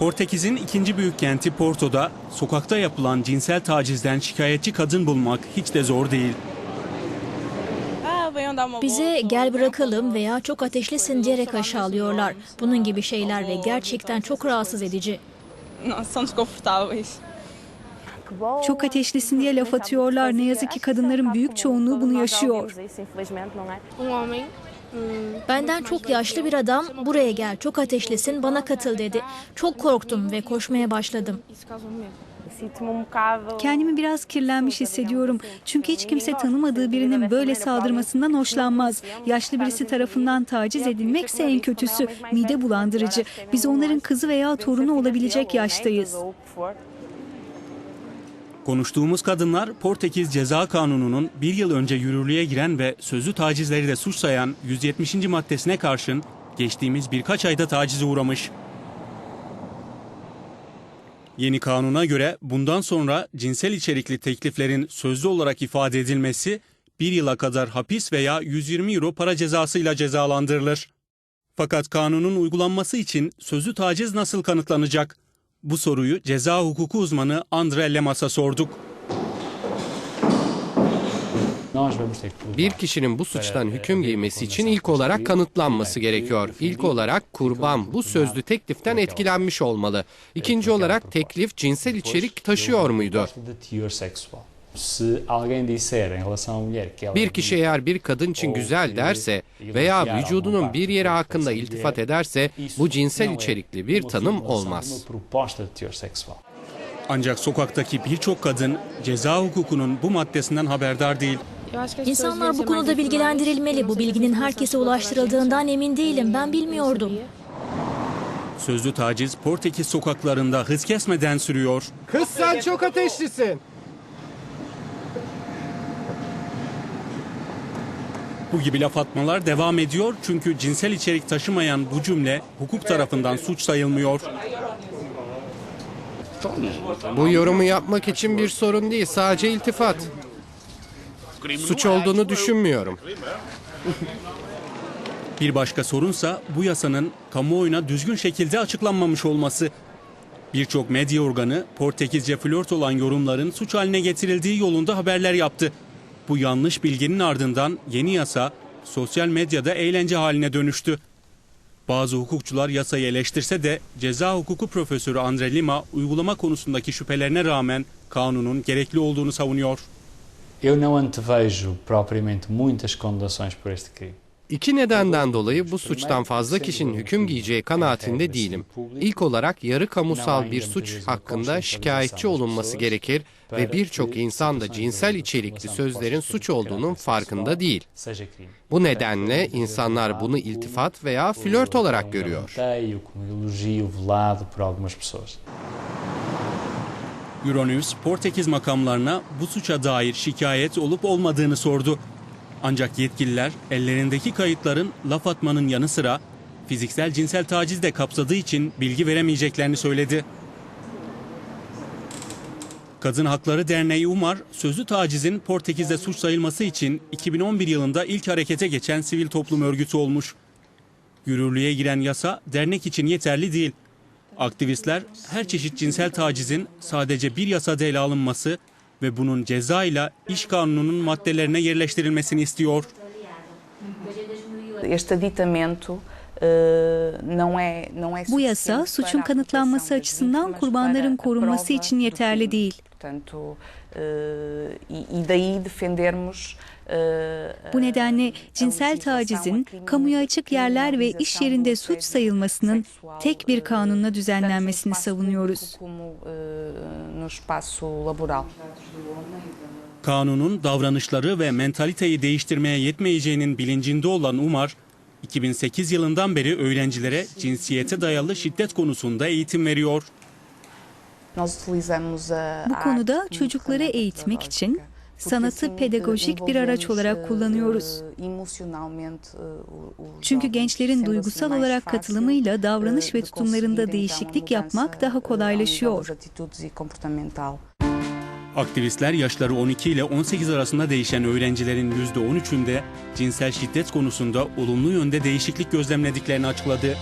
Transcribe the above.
Portekiz'in ikinci büyük kenti Porto'da sokakta yapılan cinsel tacizden şikayetçi kadın bulmak hiç de zor değil. Bize gel bırakalım veya çok ateşlisin diyerek aşağılıyorlar. Bunun gibi şeyler ve gerçekten çok rahatsız edici. Çok ateşlisin diye laf atıyorlar. Ne yazık ki kadınların büyük çoğunluğu bunu yaşıyor. Benden çok yaşlı bir adam buraya gel çok ateşlisin bana katıl dedi. Çok korktum ve koşmaya başladım. Kendimi biraz kirlenmiş hissediyorum. Çünkü hiç kimse tanımadığı birinin böyle saldırmasından hoşlanmaz. Yaşlı birisi tarafından taciz edilmekse en kötüsü. Mide bulandırıcı. Biz onların kızı veya torunu olabilecek yaştayız. Konuştuğumuz kadınlar Portekiz Ceza Kanunu'nun bir yıl önce yürürlüğe giren ve sözlü tacizleri de suç sayan 170. maddesine karşın geçtiğimiz birkaç ayda tacize uğramış. Yeni kanuna göre bundan sonra cinsel içerikli tekliflerin sözlü olarak ifade edilmesi bir yıla kadar hapis veya 120 euro para cezasıyla cezalandırılır. Fakat kanunun uygulanması için sözlü taciz nasıl kanıtlanacak? Bu soruyu ceza hukuku uzmanı Andre Lemas'a sorduk. Bir kişinin bu suçtan hüküm giymesi için ilk olarak kanıtlanması gerekiyor. İlk olarak kurban bu sözlü tekliften etkilenmiş olmalı. İkinci olarak teklif cinsel içerik taşıyor muydu? Bir kişi eğer bir kadın için güzel derse veya vücudunun bir yeri hakkında iltifat ederse bu cinsel içerikli bir tanım olmaz. Ancak sokaktaki birçok kadın ceza hukukunun bu maddesinden haberdar değil. İnsanlar bu konuda bilgilendirilmeli. Bu bilginin herkese ulaştırıldığından emin değilim. Ben bilmiyordum. Sözlü taciz Portekiz sokaklarında hız kesmeden sürüyor. Kız sen çok ateşlisin. Bu gibi laf atmalar devam ediyor çünkü cinsel içerik taşımayan bu cümle hukuk tarafından suç sayılmıyor. Bu yorumu yapmak için bir sorun değil, sadece iltifat. Suç olduğunu düşünmüyorum. Bir başka sorunsa bu yasanın kamuoyuna düzgün şekilde açıklanmamış olması. Birçok medya organı Portekizce flört olan yorumların suç haline getirildiği yolunda haberler yaptı. Bu yanlış bilginin ardından yeni yasa sosyal medyada eğlence haline dönüştü. Bazı hukukçular yasayı eleştirse de ceza hukuku profesörü Andre Lima uygulama konusundaki şüphelerine rağmen kanunun gerekli olduğunu savunuyor. Eu não antevejo propriamente muitas condenações por este crime. İki nedenden dolayı bu suçtan fazla kişinin hüküm giyeceği kanaatinde değilim. İlk olarak yarı kamusal bir suç hakkında şikayetçi olunması gerekir ve birçok insan da cinsel içerikli sözlerin suç olduğunun farkında değil. Bu nedenle insanlar bunu iltifat veya flört olarak görüyor. Euronews, Portekiz makamlarına bu suça dair şikayet olup olmadığını sordu. Ancak yetkililer ellerindeki kayıtların laf atmanın yanı sıra fiziksel cinsel taciz de kapsadığı için bilgi veremeyeceklerini söyledi. Kadın Hakları Derneği Umar, sözlü tacizin Portekiz'de suç sayılması için 2011 yılında ilk harekete geçen sivil toplum örgütü olmuş. Yürürlüğe giren yasa dernek için yeterli değil. Aktivistler her çeşit cinsel tacizin sadece bir yasada ele alınması ve bunun ceza ile iş kanununun maddelerine yerleştirilmesini istiyor. Este aditamento não é não é Bu yasa suçun kanıtlanması açısından kurbanların korunması için yeterli değil. E, e Bu nedenle cinsel tacizin kamuya açık yerler ve iş yerinde suç sayılmasının tek bir kanunla düzenlenmesini savunuyoruz. Eh, no espaço laboral. Kanunun davranışları ve mentaliteyi değiştirmeye yetmeyeceğinin bilincinde olan Umar, 2008 yılından beri öğrencilere cinsiyete dayalı şiddet konusunda eğitim veriyor. Bu a konuda çocukları eğitmek için sanatı pedagojik bir araç olarak kullanıyoruz. o- os Çünkü gençlerin duygusal olarak katılımıyla davranış eh, ve tutumlarında değişiklik yapmak daha kolaylaşıyor. e. Aktivistler yaşları 12 ile 18 arasında değişen öğrencilerin %13'ünde cinsel şiddet konusunda olumlu yönde değişiklik gözlemlediklerini açıkladı.